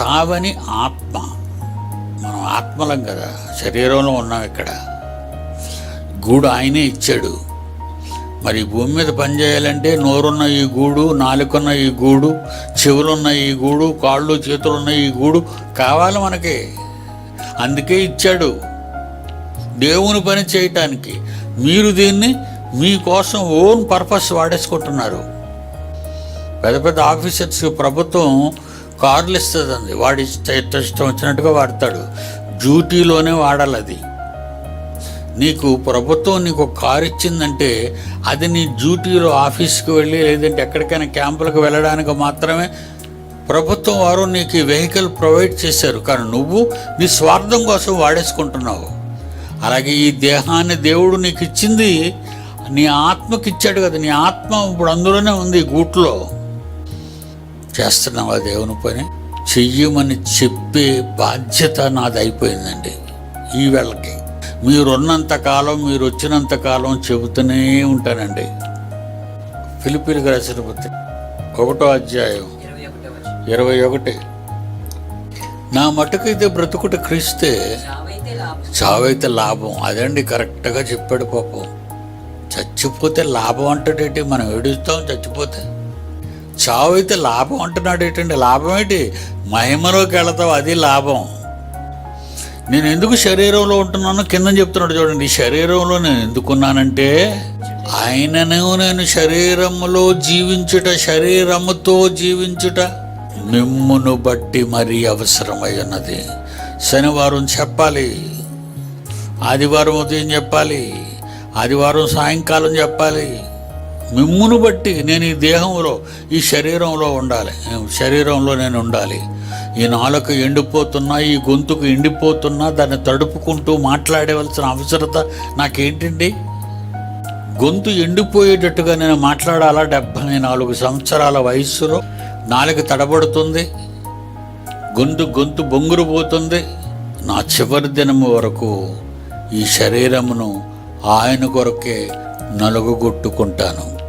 చావని ఆత్మ. మనం ఆత్మలం కదా శరీరంలో ఉన్నాం ఇక్కడ. గూడు ఆయనే ఇచ్చాడు. మరి భూమి మీద పనిచేయాలంటే నోరున్న ఈ గూడు నాలుకన్న ఈ గూడు చెవులున్న ఈ గూడు కాళ్ళు చేతులున్న ఈ గూడు కావాలి మనకి. అందుకే ఇచ్చాడు. దేవుని పని చేయటానికి మీరు దీన్ని మీకోసం ఓన్ పర్పస్ వాడేసుకుంటున్నారు. పెద్ద పెద్ద ఆఫీసర్స్ ప్రభుత్వం కార్లు ఇస్తుందండి వాడి ఇష్టం వచ్చినట్టుగా వాడతాడు. డ్యూటీలోనే వాడాలి అది నీకు ప్రభుత్వం నీకు ఒక కారు ఇచ్చిందంటే అది నీ డ్యూటీలో ఆఫీస్కి వెళ్ళి లేదంటే ఎక్కడికైనా క్యాంపులకు వెళ్ళడానికి మాత్రమే ప్రభుత్వం వారు నీకు ఈ వెహికల్ ప్రొవైడ్ చేశారు. కానీ నువ్వు నీ స్వార్థం కోసం వాడేసుకుంటున్నావు. అలాగే ఈ దేహాన్ని దేవుడు నీకు ఇచ్చింది నీ ఆత్మకి ఇచ్చాడు కదా నీ ఆత్మ ఇప్పుడు అందులోనే ఉంది గూట్లో. చేస్తున్నావా దేవుని పని. చెయ్యమని చెప్పే బాధ్యత నాది అయిపోయిందండి ఈ వేళకి. మీరున్నంత కాలం మీరు వచ్చినంత కాలం చెబుతూనే ఉంటానండి. ఫిలిపిలకు రాసిన పత్రిక ఒకటో అధ్యాయం ఇరవై ఒకటి. నా మటుకైతే బ్రతుకుట క్రీస్తే చావైతే లాభం చావైతే లాభం. అదండి కరెక్ట్గా చెప్పాడు పాపం. చచ్చిపోతే లాభం అంటాడేంటి? మనం ఏడుస్తాం చచ్చిపోతే. చావు అయితే లాభం అంటున్నాడు ఏంటండి? లాభం ఏంటి? మహిమలోకి వెళతావు అది లాభం. నేను ఎందుకు శరీరంలో ఉంటున్నానో కింద చెప్తున్నాడు చూడండి. ఈ శరీరంలో నేను ఎందుకున్నానంటే ఆయనను నేను శరీరములో జీవించుట శరీరముతో జీవించుట మిమ్మును బట్టి మరీ అవసరమై ఉన్నది. శనివారం చెప్పాలి. ఆదివారం ఉదయం చెప్పాలి. ఆదివారం సాయంకాలం చెప్పాలి. మిమ్మును బట్టి నేను ఈ దేహంలో ఈ శరీరంలో ఉండాలి. శరీరంలో నేను ఉండాలి. ఈ నాలుక ఎండిపోతున్నా ఈ గొంతుకు ఎండిపోతున్నా దాన్ని తడుపుకుంటూ మాట్లాడవలసిన అవసరత నాకేంటండి? గొంతు ఎండిపోయేటట్టుగా నేను మాట్లాడాలా డెబ్భై నాలుగు సంవత్సరాల వయస్సులో? నాలుక తడబడుతుంది గొంతు గొంతు బొంగురు పోతుంది నా చివరి దినము వరకు ఈ శరీరమును ఆయన కొరకే నలుగుగొట్టుకుంటాను.